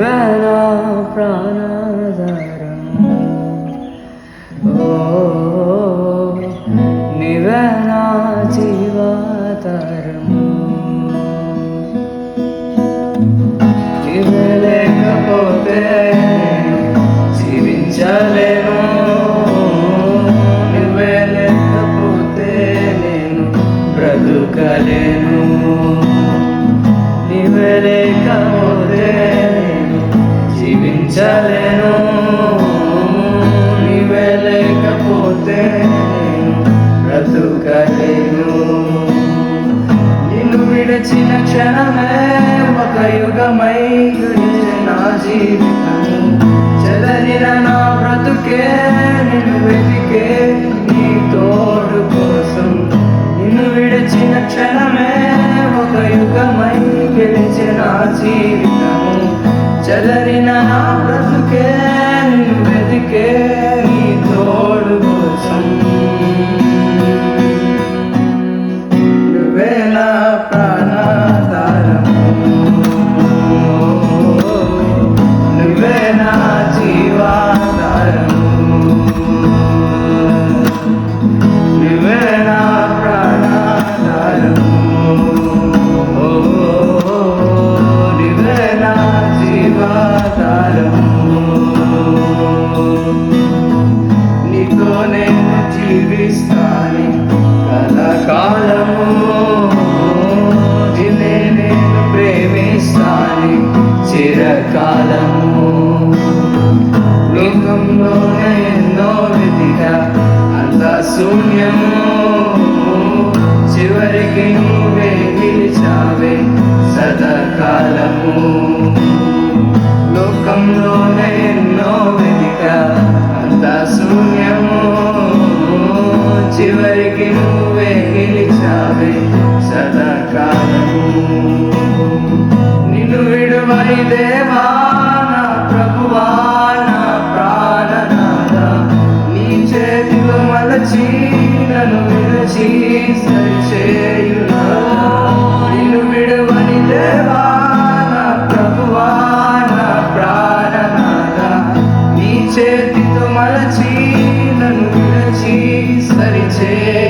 నీవే ప్రాణాధారం. ఓ నీవే నా జీవాధారం జీవించలేను. నువ్వే లేకపోతే నేను బ్రతుకలేను. క్షణమే ఒక యుగమై నా జీవితం. చెదరిన నా బ్రతుకే నిన్ను వెతికే నీ తోడు కోసం. నిన్ను విడిచిన క్షణమే ఒక యుగమై గెలిచిన నా జీవితం నిన్ను విడువని దేవా నా ప్రభువా నా ప్రాణనాథ. నీ చేతిలో మలచి నన్ను విరచి సరిచేయునా. నిన్ను విడువని దేవా నా ప్రభువా నా ప్రాణనాథ. నీ చేతితో మలచి నన్ను విరచి సరిచేయునాదా